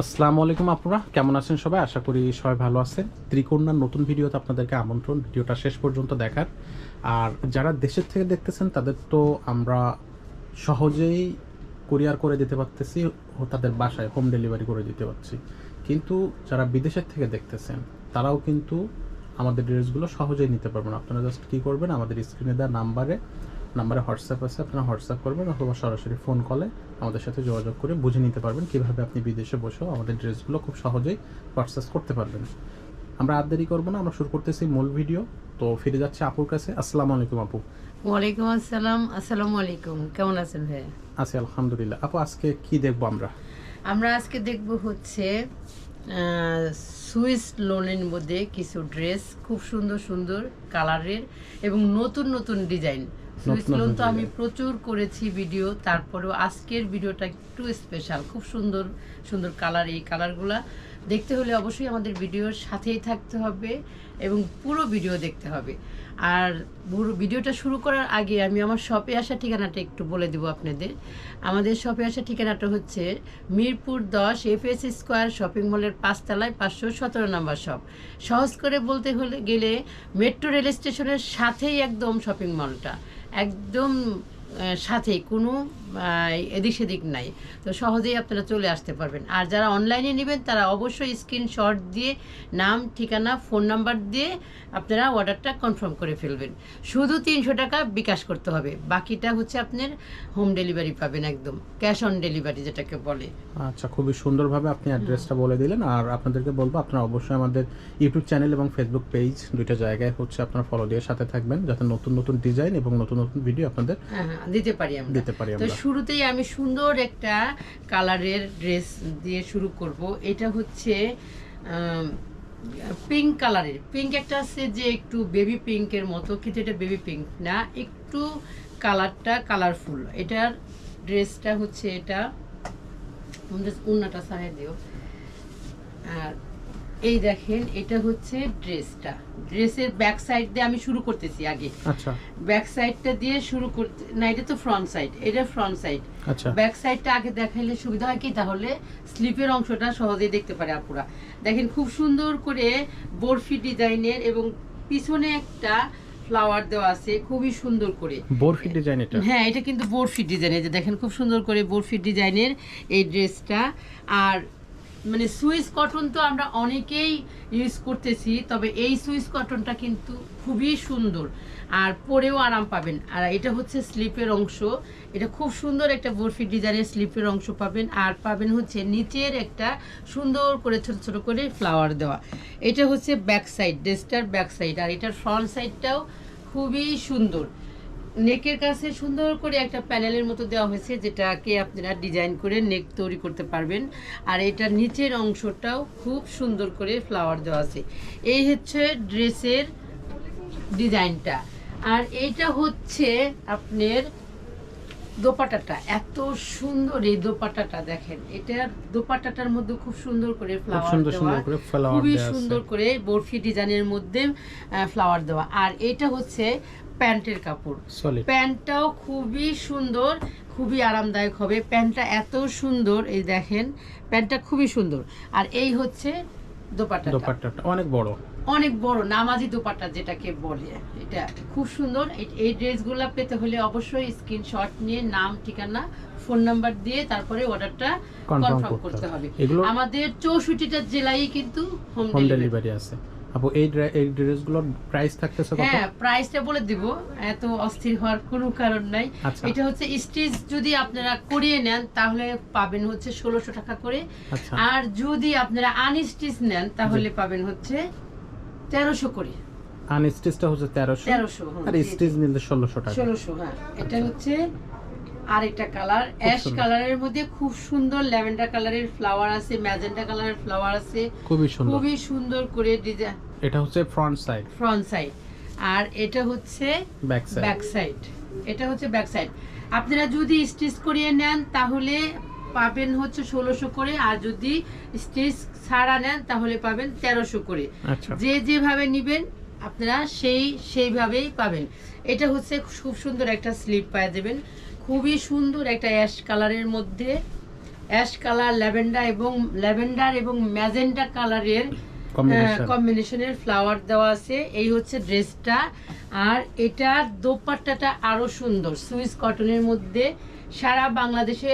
আসসালামু আলাইকুম আপনারা কেমন আছেন সবাই? আশা করি সবাই ভালো আছেন। ত্রিকোণার নতুন ভিডিওতে আপনাদেরকে আমন্ত্রণ, ভিডিওটা শেষ পর্যন্ত দেখার। আর যারা দেশের থেকে দেখতেছেন, তাদের তো আমরা সহজেই কুরিয়ার করে দিতে পারতেছি তাদের বাসায় হোম ডেলিভারি করে দিতে পারছি। কিন্তু যারা বিদেশের থেকে দেখতেছেন, তারাও কিন্তু আমাদের ড্রেসগুলো সহজেই নিতে পারবেন। আপনারা জাস্ট কী করবেন? আমাদের স্ক্রিনে দেওয়া নাম্বারে নাম্বারে হোয়াটসঅ্যাপ আছে, আপনারা হোয়াটসঅ্যাপ করবেন অথবা সরাসরি ফোন কলে আমাদের সাথে যোগাযোগ করে বুঝে নিতে পারবেন কীভাবে আপনি বিদেশে বসেও আমাদের ড্রেসগুলো খুব সহজেই পারচেস করতে পারবেন। আমরা আর দেরি করব না আমরা শুরু করতেছি মূল ভিডিও তো ফিরে যাচ্ছে আপুর কাছে। আসসালামু আলাইকুম আপু। ওয়ালাইকুম আসসালাম। আসসালামু আলাইকুম। কেমন আছেন ভাইয়া? আছি আলহামদুলিল্লাহ। আপু আজকে কি দেখব আমরা? আমরা আজকে দেখব হচ্ছে সুইস লোনের মধ্যে কিছু ড্রেস খুব সুন্দর সুন্দর কালারের এবং নতুন নতুন ডিজাইন সুইস লোন তো আমি প্রচুর করেছি ভিডিও তারপরেও আজকের ভিডিওটা একটু স্পেশাল খুব সুন্দর সুন্দর কালার এই কালারগুলা দেখতে হলে অবশ্যই আমাদের ভিডিওর সাথেই থাকতে হবে এবং পুরো ভিডিও দেখতে হবে। আর পুরো ভিডিওটা শুরু করার আগে আমি আমার শপে আসা ঠিকানাটা একটু বলে দেবো আপনাদের। আমাদের শপে আসা ঠিকানাটা হচ্ছে মিরপুর দশ এফএস স্কোয়ার শপিং মলের পাঁচতলায় পাঁচশো সতেরো নম্বর শপ সহজ করে বলতে হলে গেলে মেট্রো রেল স্টেশনের সাথেই একদম শপিং মলটা একদম সাথে কোনো এদিক সেদিক নাই। তো সহজেই আপনারা চলে আসতে পারবেন। আর যারা অনলাইনে নেবেন তারা অবশ্যই স্ক্রিনশট দিয়ে নাম ঠিকানা ফোন নাম্বার দিয়ে আপনারা অর্ডারটা কনফার্ম করে ফেলবেন। শুধু তিনশো টাকা বিকাশ করতে হবে। বাকিটা হচ্ছে আপনার হোম ডেলিভারি পাবেন একদম। ক্যাশ অন ডেলিভারি যেটাকে বলে। আচ্ছা খুবই সুন্দরভাবে আপনি অ্যাড্রেসটা বলে দিলেন। আর আপনাদেরকে বলব আপনারা অবশ্যই আমাদের ইউটিউব চ্যানেল এবং ফেসবুক পেজ দুইটা জায়গায় হচ্ছে আপনারা ফলো দিয়ে সাথে থাকবেন যাতে নতুন নতুন ডিজাইন এবং নতুন নতুন ভিডিও আপনাদের হ্যাঁ হ্যাঁ দিতে পারি আমরা। দিতে পারি আমরা। শুরুতেই আমি সুন্দর একটা কালারের ড্রেস দিয়ে শুরু করব। এটা হচ্ছে পিঙ্ক কালারের। পিঙ্ক একটা আছে যে একটু বেবি পিঙ্কের মতো, কিন্তু এটা বেবি পিঙ্ক না, একটু কালারটা কালারফুল। এটার ড্রেসটা হচ্ছে এটা। উন্নাটা সাহে দিও। আর এই দেখেন এটা হচ্ছে ড্রেসটা। ড্রেসের ব্যাক সাইড দিয়ে আমি শুরু করতেছি আগে। আচ্ছা। ব্যাক সাইডটা দিয়ে শুরু করতে না এটা তো ফ্রন্ট সাইড এটা ফ্রন্ট সাইড আচ্ছা। ব্যাক সাইডটা আগে দেখাইলে সুবিধা হয় কি? তাহলে স্লিপের অংশটা সহজেই দেখতে পারে আপুরা। দেখেন খুব সুন্দর করে বরফি ডিজাইনের এবং পিছনে একটা ফ্লাওয়ার দেওয়া আছে খুবই সুন্দর করে। বরফি ডিজাইন এটা? হ্যাঁ এটা কিন্তু বরফি ডিজাইনের যে দেখেন খুব সুন্দর করে বরফি ডিজাইনের এই ড্রেসটা। আর মানে সুইস কটন তো আমরা অনেকেই ইউজ করতেছি, তবে এই সুইস কটনটা কিন্তু খুবই সুন্দর। আর পরেও আরাম পাবেন। আর এটা হচ্ছে স্লিপের অংশ। এটা খুব সুন্দর একটা বরফি ডিজাইনের স্লিপের অংশ পাবেন। আর পাবেন হচ্ছে নিচের একটা সুন্দর করে ছোট ছোট করে ফ্লাওয়ার দেওয়া। এটা হচ্ছে ব্যাক সাইড ড্রেসটার ব্যাক সাইড আর এটার ফ্রন্ট সাইডটাও খুবই সুন্দর। নেকের কাছে সুন্দর করে একটা প্যানেলের মতো দেওয়া হয়েছে যেটাকে আপনারা ডিজাইন করে নেক তৈরি করতে পারবেন। আর এটা নিচের অংশটাও খুব সুন্দর করে ফ্লাওয়ার দেওয়া আছে। এই হচ্ছে ড্রেসের ডিজাইনটা। আর এইটা হচ্ছে আপনার দোপাটাটা এত সুন্দর এই দোপাটাটা দেখেন। এটা দোপাটাটার মধ্যে খুব সুন্দর করে ফ্লাওয়ার দেওয়া খুবই সুন্দর করে বরফি ডিজাইনের মধ্যে ফ্লাওয়ার দেওয়া। আর এটা হচ্ছে প্যান্টের কাপড়। প্যান্টটাও খুবই সুন্দর খুবই আরামদায়ক হবে। প্যান্টটা এত সুন্দর এই দেখেন প্যান্টটা খুবই সুন্দর। আর এই হচ্ছে দোপাট্টা দোপাট্টাটা অনেক বড়। অনেক বড় নামাজি দোপাট্টা যেটাকে বলে। এটা খুব সুন্দর। এই- ড্রেসগুলো পেতে হলে অবশ্যই স্ক্রিনশট নিয়ে নাম ঠিকানা ফোন নাম্বার দিয়ে তারপরে অর্ডারটা কনফার্ম করতে হবে। আমাদের চৌষট্টিটা জেলায় কিন্তু হোম ডেলিভারি আছে। আপু এই এই ড্রেসগুলোর প্রাইস থাকতেছে কত? হ্যাঁ প্রাইসটা বলে দিব। এত অস্থির হওয়ার কোনো কারণ নাই। আচ্ছা। এটা হচ্ছে স্টিচ যদি আপনারা করিয়ে নেন তাহলে পাবেন হচ্ছে ষোলোশো টাকা করে। আচ্ছা। আর যদি আপনারা আনস্টিচ নেন তাহলে পাবেন হচ্ছে তেরোশো করে। আনস্টিচটা হচ্ছে তেরোশো? তেরোশো আর স্টিচ নিলে ষোলোশো টাকা। ষোলোশো হ্যাঁ। এটা হচ্ছে আরেকটা কালার অ্যাশ। কালারের মধ্যে খুব সুন্দর ল্যাভেন্ডার কালারের ফ্লাওয়ার আছে ম্যাজেন্টা কালারের ফ্লাওয়ার আছে। খুবই সুন্দর। খুবই সুন্দর করে ডিজাইন এটা হচ্ছে ফ্রন্ট সাইড ফ্রন্ট সাইড আর এটা হচ্ছে ব্যাক সাইড ব্যাক সাইড এটা হচ্ছে ব্যাক সাইড আপনারা যদি স্টিচ করিয়ে নেন তাহলে পাবেন হচ্ছে ষোলোশো করে। আর যদি স্টিচ ছাড়া নেন তাহলে পাবেন তেরোশো করে। আচ্ছা। যে যেভাবে নিবেন আপনারা সেই সেইভাবেই পাবেন। এটা হচ্ছে খুব সুন্দর একটা স্লিপ পাওয়া যাবেন খুবই সুন্দর একটা অ্যাশ কালারের মধ্যে। অ্যাশ কালার ল্যাভেন্ডার এবং ল্যাভেন্ডার এবং ম্যাজেন্ডা কালারের কম্বিনেশনের ফ্লাওয়ার দেওয়া আছে। এই হচ্ছে ড্রেসটা আর এটার দোপাট্টাটা আরও সুন্দর। সুইস কটনের মধ্যে সারা বাংলাদেশে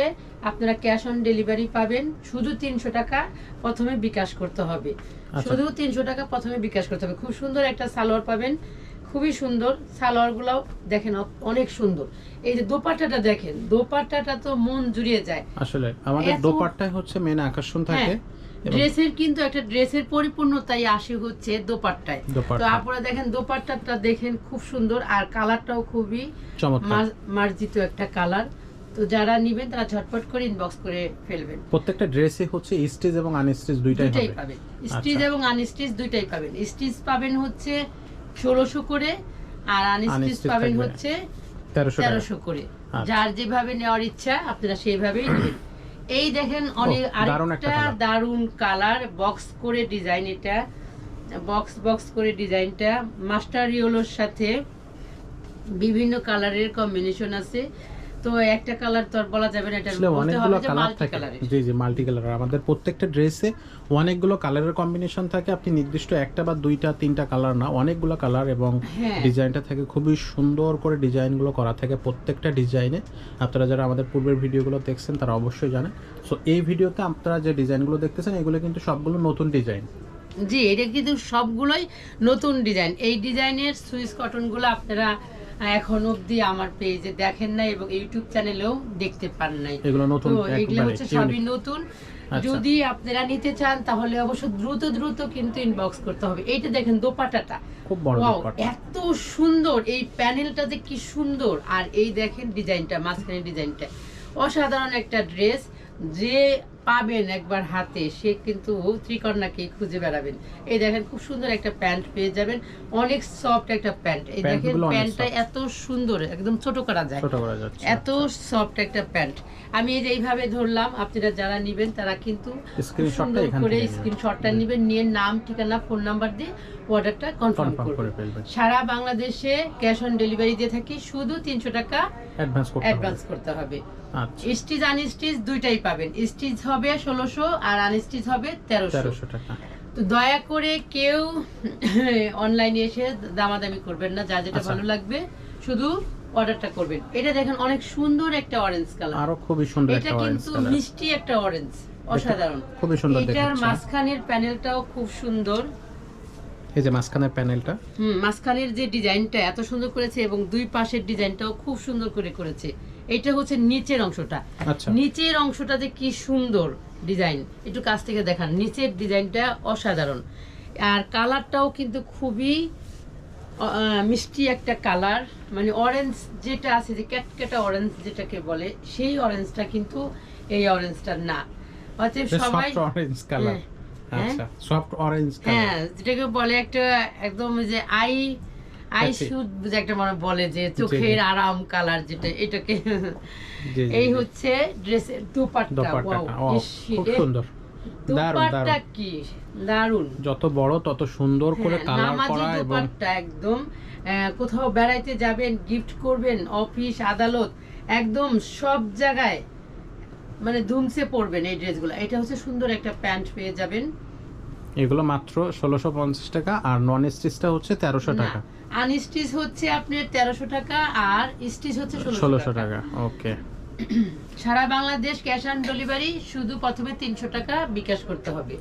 আপনারা ক্যাশ অন ডেলিভারি পাবেন। শুধু তিনশো টাকা প্রথমে বিকাশ করতে হবে। আচ্ছা। শুধু তিনশো টাকা প্রথমে বিকাশ করতে হবে। খুব সুন্দর একটা সালোয়ার পাবেন। খুবই সুন্দর। সালোয়ার গুলাও দেখেন অনেক সুন্দর। এই যে দোপাট্টাটা দেখেন দোপাট্টাটা তো মন জুড়িয়ে যায়। আসলে আমাদের দোপাট্টায় হচ্ছে মেন আকর্ষণ থাকে। হ্যাঁ, ড্রেসের কিন্তু একটা ড্রেসের পরিপূর্ণতাই আসে হচ্ছে দোপাট্টায়। তো আপনারা দেখেন দোপাট্টাটা দেখেন খুব সুন্দর আর কালারটাও খুবই মার্জিত একটা কালার। তো যারা নিবেন তারা ঝটপট করে ইনবক্স করে ফেলবেন। প্রত্যেকটা ড্রেসে হচ্ছে স্টিচ এবং আনস্টিচ দুইটাই দুইটাই পাবেন। স্টিচ আচ্ছা। এবং আনস্টিচ দুইটাই পাবেন। স্টিচ পাবেন হচ্ছে ষোলোশো করে আর আনস্টিচ পাবেন হচ্ছে তেরোশো করে। আচ্ছা। যার যেভাবে নেওয়ার ইচ্ছা আপনারা সেইভাবেই নেবেন। এই দেখেন অনেক আরেকটা দারুণ কালার বক্স করে ডিজাইন এটা। বক্স বক্স করে ডিজাইনটা মাস্টার ইয়েলোর সাথে বিভিন্ন কালারের কম্বিনেশন আছে। তো একটা কালার তো আর বলা যাবে না এটা অনেকগুলো কালার থাকে। জি জি মাল্টি কালার আমাদের প্রত্যেকটা ড্রেসে অনেকগুলো কালারের কম্বিনেশন থাকে। আপনি নির্দিষ্ট একটা বা দুইটা তিনটা কালার না অনেকগুলো কালার এবং হ্যাঁ। ডিজাইনটা থাকে। খুবই সুন্দর করে ডিজাইনগুলো করা থাকে প্রত্যেকটা ডিজাইনে আপনারা যারা আমাদের পূর্বের ভিডিওগুলো দেখছেন তারা অবশ্যই জানেন। সো এই ভিডিওতে আপনারা যে ডিজাইনগুলো দেখতেছেন এগুলো কিন্তু সবগুলো নতুন ডিজাইন জি এটা কিন্তু সবগুলোই নতুন ডিজাইন এই ডিজাইনের সুইস কটনগুলো আপনারা এখন অবধি আমার পেজে দেখেন নাই এবং ইউটিউব চ্যানেলেও দেখতে পান নাই। এগুলো নতুন এগুলো হচ্ছে সবই নতুন। আচ্ছা। যদি আপনারা নিতে চান তাহলে অবশ্য দ্রুত দ্রুত কিন্তু ইনবক্স করতে হবে। এইটা দেখেন দোপাটাটা। খুব বড় এত সুন্দর। এই প্যানেলটা যে কি সুন্দর। আর এই দেখেন ডিজাইনটা মাঝখানে ডিজাইনটা। অসাধারণ একটা ড্রেস। যে পাবেন একবার হাতে সে কিন্তু ত্রিকন্যাকে খুঁজে বেড়াবেন। এই দেখেন খুব সুন্দর একটা প্যান্ট পেয়ে যাবেন। অনেক সফট একটা প্যান্ট। এই দেখেন প্যান্টটা এত সুন্দর একদম ছোট করা যায়। এত সফট একটা প্যান্ট। আমি এই যে এইভাবে ধরলাম আপনারা যারা নেবেন তারা কিন্তু সুন্দর করে। স্ক্রিনশটটা নেবেন। নিয়ে নাম ঠিকানা ফোন নাম্বার দিয়ে অর্ডারটা কনফার্ম করবেন। করে সারা বাংলাদেশে ক্যাশ অন ডেলিভারি দিয়ে থাকি শুধু তিনশো টাকা অ্যাডভান্স করতে হবে। আচ্ছা। স্টিচ আনস্টিচ দুইটাই পাবেন। স্টিচ হবে ষোলোশো আর আনস্টিচ হবে তেরোশো। টাকা। তো দয়া করে কেউ অনলাইনে এসে দামাদামি করবেন না যা যেটা আচ্ছা। ভালো লাগবে শুধু অর্ডারটা করবেন। এটা দেখেন অনেক সুন্দর একটা অরেঞ্জ কালার আরও খুবই সুন্দর এটা কিন্তু মিষ্টি একটা অরেঞ্জ অসাধারণ। খুবই সুন্দর এটার মাঝখানের প্যানেলটাও খুব সুন্দর। এই যে মাঝখানের প্যানেলটা। হুম মাঝখানের যে ডিজাইনটা এত সুন্দর করেছে এবং দুই পাশের ডিজাইনটাও খুব সুন্দর করে করেছে। এটা হচ্ছে নিচের অংশটা। আচ্ছা। নিচের অংশটা যে কি সুন্দর ডিজাইন একটু কাছ থেকে দেখান। নিচের ডিজাইনটা অসাধারণ। আর কালারটাও কিন্তু খুবই মিষ্টি একটা কালার। মানে অরেঞ্জ যেটা আছে যে ক্যাটকেটা অরেঞ্জ যেটাকে বলে সেই অরেঞ্জটা কিন্তু এই অরেঞ্জটা না। অতএব সবাই অরেঞ্জ কালার হ্যাঁ। আচ্ছা সফট অরেঞ্জ কালার হ্যাঁ যেটাকে বলে একটা একদম যে আই আই. শুট একটা মানে বলে যে চোখের আরাম কালার যেটা এটাকে এই হচ্ছে ড্রেসের দুপাট্টা। ওয়াও খুব সুন্দর। দুপাট্টা কি? দারুণ। যত বড় তত সুন্দর করে হ্যাঁ, কালার করা এবং দুপাট্টা একদম আহ, কোথাও বেড়াইতে যাবেন গিফট করবেন অফিস আদালত একদম সব জায়গায় মানে ধুমসে পড়বেন এই ড্রেস ড্রেসগুলো। এটা হচ্ছে সুন্দর একটা প্যান্ট পেয়ে যাবেন। এগুলো মাত্র ষোলোশো পঞ্চাশ টাকা আর নন স্টিচটা হচ্ছে তেরোশো টাকা। আনস্টিচ হচ্ছে আপনার তেরোশো টাকা আর স্টিচ হচ্ছে ষোলোশো টাকা। ওকে সারা বাংলাদেশ ক্যাশ অন ডেলিভারি শুধু প্রথমে তিনশো টাকা বিকাশ করতে হবে।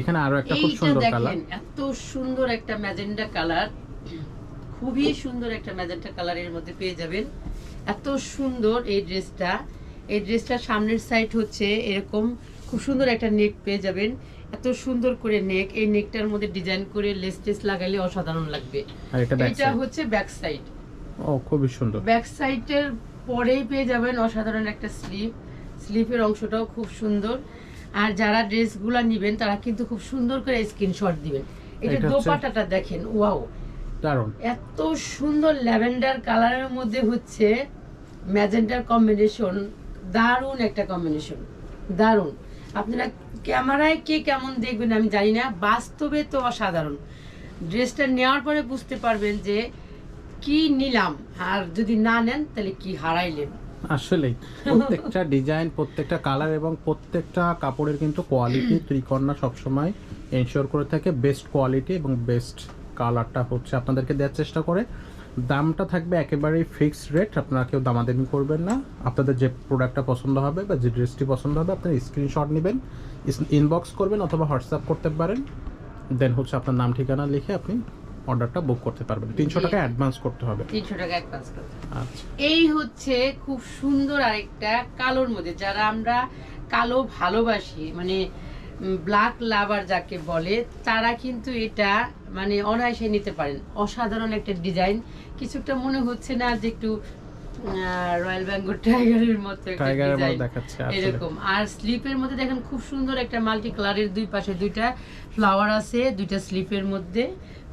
এখানে আরও একটা খুব সুন্দর কালার এত সুন্দর একটা ম্যাজেন্ডা কালার খুবই সুন্দর একটা ম্যাজেন্টা কালারের মধ্যে পেয়ে যাবেন। এত সুন্দর এই ড্রেসটা এই ড্রেসটার সামনের সাইড হচ্ছে এরকম খুব সুন্দর একটা নেক পেয়ে যাবেন। এত সুন্দর করে নেক এই নেকটার মধ্যে ডিজাইন করে লেস টেস লাগাইলে অসাধারণ লাগবে। আর এটা ব্যাক এটা হচ্ছে ব্যাক সাইড ও খুবই সুন্দর। ব্যাক সাইডের পরেই পেয়ে যাবেন অসাধারণ একটা স্লিপ স্লিপের অংশটাও খুব সুন্দর। আর যারা ড্রেসগুলো নেবেন তারা কিন্তু খুব সুন্দর করে স্ক্রিনশট দিবেন। এটা এটা দোপাটাটা দেখেন ওয়াও দারুণ। এত সুন্দর ল্যাভেন্ডার কালারের মধ্যে হচ্ছে ম্যাজেন্টার কম্বিনেশন দারুণ একটা কম্বিনেশন দারুণ। আপনারা ক্যামেরায় কে কেমন দেখবেন আমি জানি না, বাস্তবে তো অসাধারণ। ড্রেসটা নেওয়ার পরে বুঝতে পারবেন যে কি নিলাম, আর যদি না নেন তাহলে কি হারাইলেন। আসলেই, প্রত্যেকটা ডিজাইন, প্রত্যেকটা কালার এবং প্রত্যেকটা কাপড়ের কিন্তু কোয়ালিটি ত্রিকন্যা সবসময় এনশিওর করে থাকে বেস্ট কোয়ালিটি এবং বেস্ট কালারটা হচ্ছে আপনাদেরকে দেওয়ার চেষ্টা করে। দামটা থাকবে একেবারেই ফিক্সড রেট আপনারা কেউ দামাদামি করবেন না। আপনাদের যে প্রোডাক্টটা পছন্দ হবে বা যে ড্রেসটি পছন্দ হবে আপনারা স্ক্রিনশট নেবেন ইনবক্স করবেন অথবা হোয়াটসঅ্যাপ করতে পারেন। দেন হচ্ছে আপনার নাম ঠিকানা লিখে আপনি অর্ডারটা বুক করতে পারবেন। তিনশো টাকা অ্যাডভান্স করতে হবে। তিনশো টাকা অ্যাডভান্স করতে। আচ্ছা। এই হচ্ছে খুব সুন্দর আরেকটা কালোর মধ্যে। যারা আমরা কালো ভালোবাসি মানে ব্ল্যাক লাভার যাকে বলে তারা কিন্তু এটা মানে অনায়াসে নিতে পারেন। অসাধারণ একটা ডিজাইন কিছুটা মনে হচ্ছে না যে একটু রয়্যাল বেঙ্গল টাইগারের মতো এরকম। আর স্লিপের মধ্যে দেখেন খুব সুন্দর একটা মাল্টি কালারের দুই পাশে দুইটা ফ্লাওয়ার আছে দুইটা স্লিপের মধ্যে।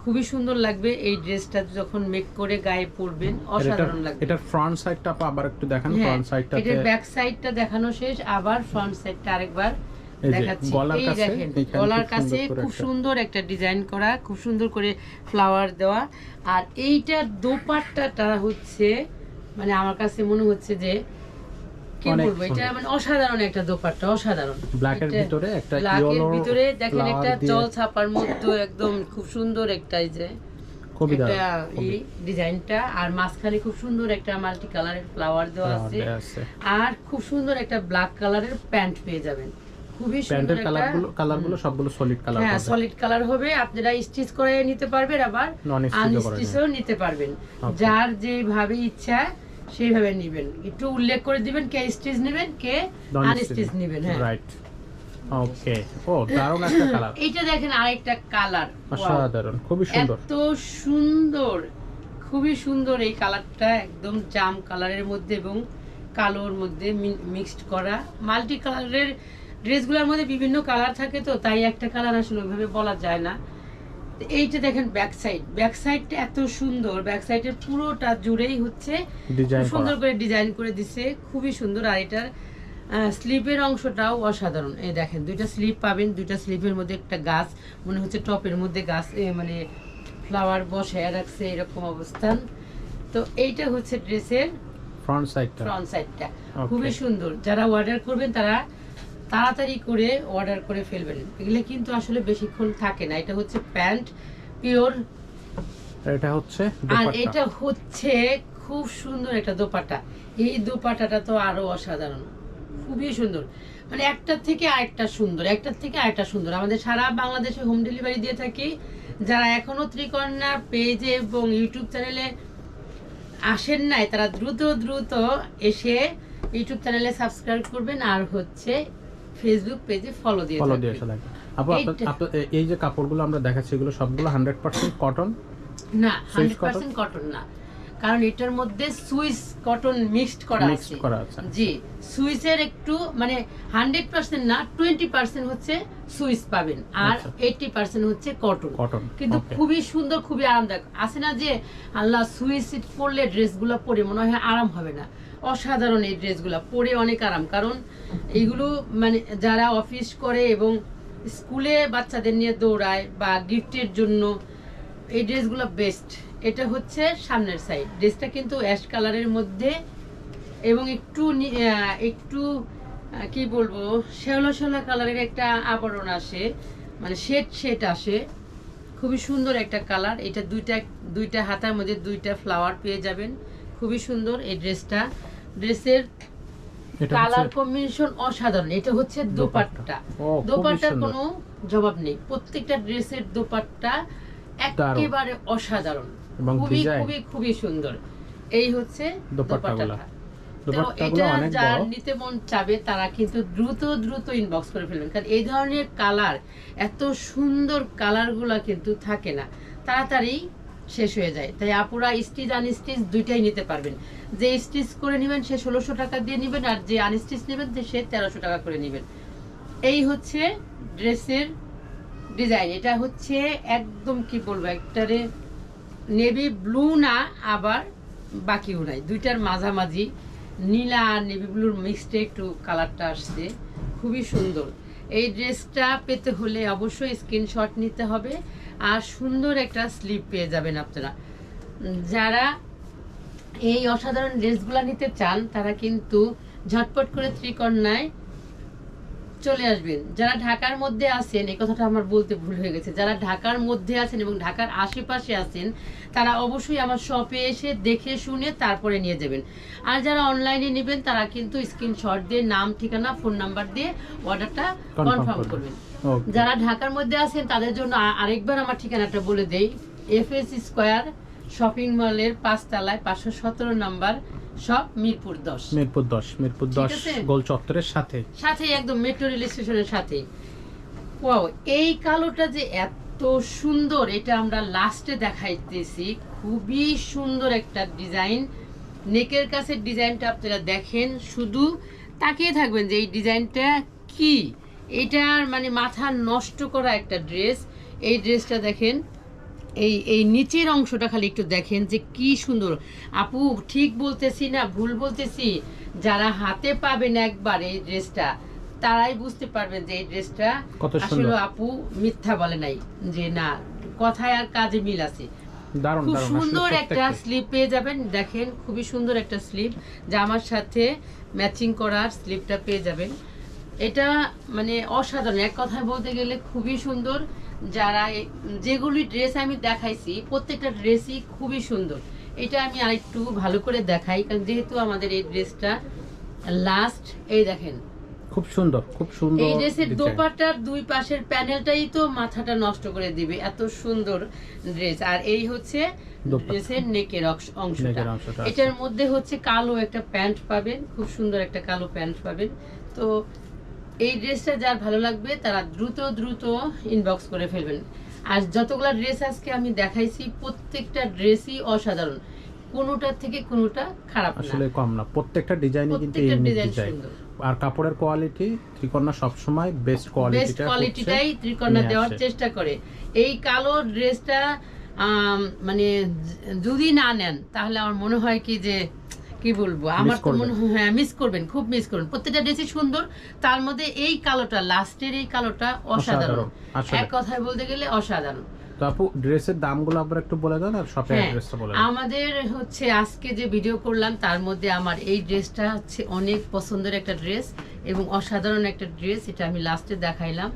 খুবই সুন্দর লাগবে এই ড্রেসটা যখন মেক করে গায়ে পরবেন। অসাধারণ লাগবে। এটা ফ্রন্ট সাইডটা আবার একটু দেখান ফ্রন্ট সাইডটাতে এটার ব্যাক সাইডটা দেখানো শেষ আবার ফ্রন্ট সাইডটা আরেকবার দেখাচ্ছি। এই কাছে, দেখেন গলার খুব কাছে সুন্দর খুব একটা- সুন্দর একটা ডিজাইন করা খুব সুন্দর করে ফ্লাওয়ার দেওয়া। আর এইটার দোপাট্টাটা হচ্ছে মানে আমার কাছে মনে হচ্ছে যে কি বলব এটা মানে অসাধারণ একটা দোপাট্টা অসাধারণ। ব্ল্যাকের ভিতরে একটা ইয়েলো ভিতরে দেখেন একটা জল ছাপার মধ্যে একদম খুব সুন্দর একটা এই যে একটা এই ডিজাইনটা। আর মাঝখানে খুব সুন্দর একটা মাল্টি কালারের ফ্লাওয়ার দেওয়া আছে। আর খুব সুন্দর একটা ব্ল্যাক কালারের প্যান্ট পেয়ে যাবেন। খুবই সুন্দর প্যান্টের কালারগুলো কালারগুলো সবগুলো সলিড কালার হ্যাঁ পাবে। সলিড কালার হবে। আপনারা স্টিচ করে নিতে পারবেন আবার। আনস্টিচও নিতে পারবেন। যার যেভাবে ইচ্ছা সেইভাবে নেবেন। একটু উল্লেখ করে দিবেন কে স্টিচ নেবেন কে আনস্টিচ নেবেন হ্যাঁ। রাইট ওকে ও দারুণ একটা কালার এইটা দেখেন আরেকটা কালার অসাধারণ খুবই সুন্দর। এত সুন্দর খুবই সুন্দর এই কালারটা একদম জাম কালারের মধ্যে এবং কালোর মধ্যে মিক্সড করা। মাল্টি কালারের ড্রেসগুলোর মধ্যে বিভিন্ন কালার থাকে তো তাই একটা কালার আসলে ওইভাবে বলা যায় না। এইটা দেখেন ব্যাক সাইড। ব্যাক সাইডটা এত সুন্দর ব্যাক সাইডের পুরোটা জুড়েই হচ্ছে সুন্দর করে ডিজাইন করে দিছে খুবই সুন্দর। আর এটার স্লিপের অংশটাও অসাধারণ। এই দেখেন দুইটা স্লিপ পাবেন দুইটা স্লিপের মধ্যে একটা গাছ মনে হচ্ছে টপের মধ্যে গাছ মানে ফ্লাওয়ার বসায় রাখছে এরকম অবস্থান তো এইটা হচ্ছে ড্রেসের ফ্রন্ট সাইডটা ফ্রন্ট সাইডটা খুবই সুন্দর। যারা অর্ডার করবেন তারা তাড়াতাড়ি করে অর্ডার করে ফেলবেন। এগুলো কিন্তু আসলে বেশিক্ষণ থাকে না। এটা হচ্ছে প্যান্ট পিওর। এটা হচ্ছে আর এটা হচ্ছে খুব সুন্দর একটা দোপাট্টা। এই দোপাটাটা তো আরও অসাধারণ। খুবই সুন্দর। মানে একটার থেকে আরেকটা সুন্দর একটার থেকে আরেকটা সুন্দর। আমাদের সারা বাংলাদেশে হোম ডেলিভারি দিয়ে থাকি। যারা এখনও ত্রিকন্যা পেজে এবং ইউটিউব চ্যানেলে আসেন নাই তারা দ্রুত দ্রুত এসে ইউটিউব চ্যানেলে সাবস্ক্রাইব করবেন। আর হচ্ছে ফেসবুক পেজে ফলো দিয়ে ফলো দিয়ে লাগে আপু আপনার- এই যে কাপড়গুলো আমরা দেখাচ্ছি এগুলো সবগুলো হান্ড্রেড পার্সেন্ট কটন না হান্ড্রেড পার্সেন্ট কটন না। কারণ এটার মধ্যে সুইস কটন মিক্সড করা আছে। জি সুইসের একটু মানে হান্ড্রেড পার্সেন্ট না টোয়েন্টি পার্সেন্ট হচ্ছে সুইস পাবেন আর আচ্ছা। এইটি পার্সেন্ট হচ্ছে কটন। কটন কিন্তু খুবই সুন্দর খুবই আরামদায়ক। আছে না যে আল্লাহ সুইস পরলে ড্রেসগুলো পরে মনে হয় আরাম হবে না। অসাধারণ এই ড্রেসগুলো পরে অনেক আরাম। কারণ এইগুলো মানে যারা অফিস করে এবং স্কুলে বাচ্চাদের নিয়ে দৌড়ায় বা গিফটের জন্য এই ড্রেসগুলো বেস্ট। এটা হচ্ছে সামনের সাইড ড্রেসটা কিন্তু অ্যাশ কালারের মধ্যে এবং একটু একটু কি বলব শ্যাওলা শ্যাওলা কালারের একটা আবরণ আসে। মানে শেড শেড আসে। খুবই সুন্দর একটা কালার এটা দুইটা দুইটা হাতার মধ্যে দুইটা ফ্লাওয়ার পেয়ে যাবেন। খুবই সুন্দর এই ড্রেসটা ড্রেসের কালার কম্বিনেশন অসাধারণ। এটা হচ্ছে দোপাট্টা। দোপাট্টার কোনো জবাব নেই। প্রত্যেকটা ড্রেসের দোপাট্টা একেবারে অসাধারণ। এবং খুবই খুবই খুবই সুন্দর। এই হচ্ছে দোপাট্টাগুলা। এটা যার নিতে মন চাবে তারা কিন্তু দ্রুত দ্রুত ইনবক্স করে ফেলবেন। কারণ এই ধরনের কালার এত সুন্দর কালারগুলা কিন্তু থাকে না। তাড়াতাড়ি শেষ হয়ে যায়। তাই আপুরা স্টিচ আনস্টিচ দুইটাই নিতে পারবেন। যে স্টিচ করে নেবেন সে ষোলোশো টাকা দিয়ে নেবেন আর যে আনস্টিচ নেবেন সে তেরোশো টাকা করে নেবেন। এই হচ্ছে ড্রেসের ডিজাইন। এটা হচ্ছে একদম কি বলব একটারে নেভি ব্লু না আবার বাকিও নাই। দুইটার মাঝামাঝি নীলা আর নেভি ব্লুর মিক্সডে একটু কালারটা আসছে। খুবই সুন্দর। এই ড্রেসটা পেতে হলে অবশ্যই স্ক্রিনশট নিতে হবে আর সুন্দর একটা স্লিপ পেয়ে যাবেন আপনারা। যারা এই অসাধারণ ড্রেসগুলো নিতে চান, তারা কিন্তু ঝটপট করে ত্রিকন্যায় চলে আসবেন যারা ঢাকার মধ্যে আছেন এই কথাটা আমার বলতে ভুল হয়ে গেছে। যারা ঢাকার মধ্যে আছেন এবং ঢাকার আশেপাশে আছেন তারা অবশ্যই আমার শপে এসে দেখে শুনে তারপরে নিয়ে যাবেন। আর যারা অনলাইনে নেবেন তারা কিন্তু স্ক্রিনশট দিয়ে নাম ঠিকানা ফোন নাম্বার দিয়ে অর্ডারটা কনফার্ম করবেন। যারা ঢাকার মধ্যে আছেন তাদের জন্য আরেকবার আমার ঠিকানাটা বলে দেই। এফ এস স্কোয়ার শপিং মলের পাঁচতলায় পাঁচশো সতেরো নাম্বার সব মিরপুর দশ। মিরপুর দশ মিরপুর ঠিক দশ আছে? গোল চত্বরের সাথে। সাথে একদম মেট্রো রেল স্টেশনের সাথে। ওয়াও এই কালোটা যে এত সুন্দর এটা আমরা লাস্টে দেখাইতেছি। খুবই সুন্দর একটা ডিজাইন নেকের কাছে ডিজাইনটা আপনারা দেখেন শুধু তাকিয়ে থাকবেন যে এই ডিজাইনটা কি। এটার মানে মাথা নষ্ট করা একটা ড্রেস এই ড্রেসটা দেখেন এই এই নিচের অংশটা খালি একটু দেখেন যে কি সুন্দর। আপু ঠিক বলতেছি না ভুল বলতেছি? যারা হাতে পাবেন একবার এই ড্রেসটা তারাই বুঝতে পারবেন যে এই ড্রেসটা আসলে আপু মিথ্যা বলে নাই যে না কথায় আর কাজে মিল আছে। খুব সুন্দর একটা স্লিপ পেয়ে যাবেন দেখেন খুবই সুন্দর একটা স্লিপ জামার সাথে ম্যাচিং করার স্লিপটা পেয়ে যাবেন। এটা মানে অসাধারণ। এক কথায় বলতে গেলে খুবই সুন্দর। যারা যেগুলি ড্রেস আমি দেখাইছি প্রত্যেকটা ড্রেসই খুবই সুন্দর। এটা আমি আরেকটু ভালো করে দেখাই কারণ যেহেতু আমাদের এই ড্রেসটা লাস্ট এই দেখেন। খুব সুন্দর খুব সুন্দর এই ড্রেসের। দোপাট্টার দুই পাশের প্যানেলটাই তো মাথাটা নষ্ট করে দিবে এত সুন্দর ড্রেস আর এই হচ্ছে ড্রেসের নেকের অংশ- অংশটা। নেকের অংশটা, আচ্ছা। এটার মধ্যে হচ্ছে কালো একটা প্যান্ট পাবেন খুব সুন্দর একটা কালো প্যান্ট পাবেন। তো এই ড্রেসটা যার ভালো লাগবে তারা দ্রুত দ্রুত ইনবক্স করে ফেলবেন। আর যতগুলা ড্রেস আজকে আমি দেখাইছি প্রত্যেকটা ড্রেসই অসাধারণ। কোনোটার থেকে কোনোটা খারাপ না। আসলে কম না। প্রত্যেকটা ডিজাইনই কিন্তু ইউনিক ডিজাইন আর কাপড়ের কোয়ালিটি ত্রিকন্যা সবসময় বেস্ট বেস্ট কোয়ালিটিটাই নিয়ে দেওয়ার চেষ্টা করে। এই কালো ড্রেসটা মানে যদি না নেন তাহলে আমার মনে হয় কি যে কি বলব? আমার তো মনে হয় হ্যাঁ মিস করবেন খুব মিস করবেন। প্রত্যেকটা ড্রেসই সুন্দর তার মধ্যে এই কালোটা লাস্টের এই কালোটা অসাধারণ। এক কথায় বলতে গেলে অসাধারণ। তো আপু ড্রেসের দামগুলো আবার একটু বলে দেন আর শপের হ্যাঁ, অ্যাড্রেসটা বলে আমাদের হচ্ছে আজকে যে ভিডিও করলাম তার মধ্যে আমার এই ড্রেসটা হচ্ছে অনেক পছন্দের একটা ড্রেস এবং অসাধারণ একটা ড্রেস এটা আমি লাস্টে দেখাইলাম।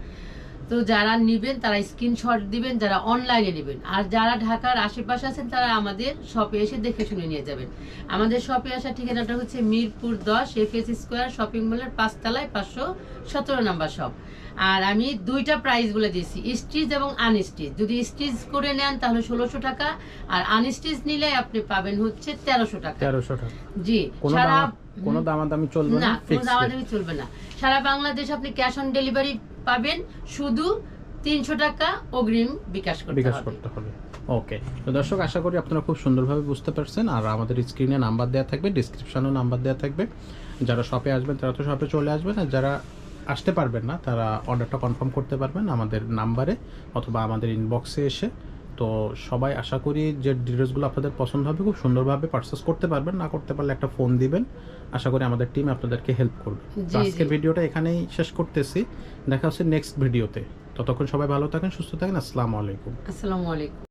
তো যারা নেবেন তারা স্ক্রিনশট দিবেন যারা অনলাইনে নেবেন। আর যারা ঢাকার আশেপাশে আছেন তারা আমাদের শপে এসে দেখে শুনে নিয়ে যাবেন। আমাদের শপে আসার ঠিকানাটা হচ্ছে মিরপুর দশ এফএস স্কোয়ার শপিং মলের পাঁচতলায় পাঁচশো সতেরো নাম্বার শপ আর আমি দুইটা প্রাইস বলে দিয়েছি স্টিচ এবং আনস্টিচ যদি স্টিচ করে নেন তাহলে ষোলোশো টাকা। আর আনস্টিচ নিলে আপনি পাবেন হচ্ছে তেরোশো টাকা। তেরোশো টাকা। জি সারা কোনো দামাদামি চলবে না কোনো দামাদামি চলবে না। সারা বাংলাদেশ আপনি ক্যাশ অন ডেলিভারি পাবেন শুধু তিনশো টাকা অগ্রিম বিকাশ করতে বিকাশ করতে হবে। ওকে। তো দর্শক আশা করি আপনারা খুব সুন্দরভাবে বুঝতে পারছেন। আর আমাদের স্ক্রিনে নাম্বার দেওয়া থাকবে ডিসক্রিপশনেও নাম্বার দেওয়া থাকবে। যারা শপে আসবেন তারা তো শপে চলে আসবেন। আর যারা আসতে পারবেন না তারা অর্ডারটা কনফার্ম করতে পারবেন আমাদের নাম্বারে অথবা আমাদের ইনবক্সে এসে। তো সবাই আশা করি যে ডিটেলসগুলো আপনাদের পছন্দ হবে খুব সুন্দরভাবে পারচেস করতে পারবেন না করতে পারলে একটা ফোন দিবেন। আশা করি আমাদের টিম আপনাদেরকে হেল্প করবে। আজকের ভিডিওটা এখানেই শেষ করতেছি। দেখা হচ্ছে নেক্সট ভিডিওতে ততক্ষণ সবাই ভালো থাকেন সুস্থ থাকেন। আসসালামু আলাইকুম। আসসালামু আলাইকুম।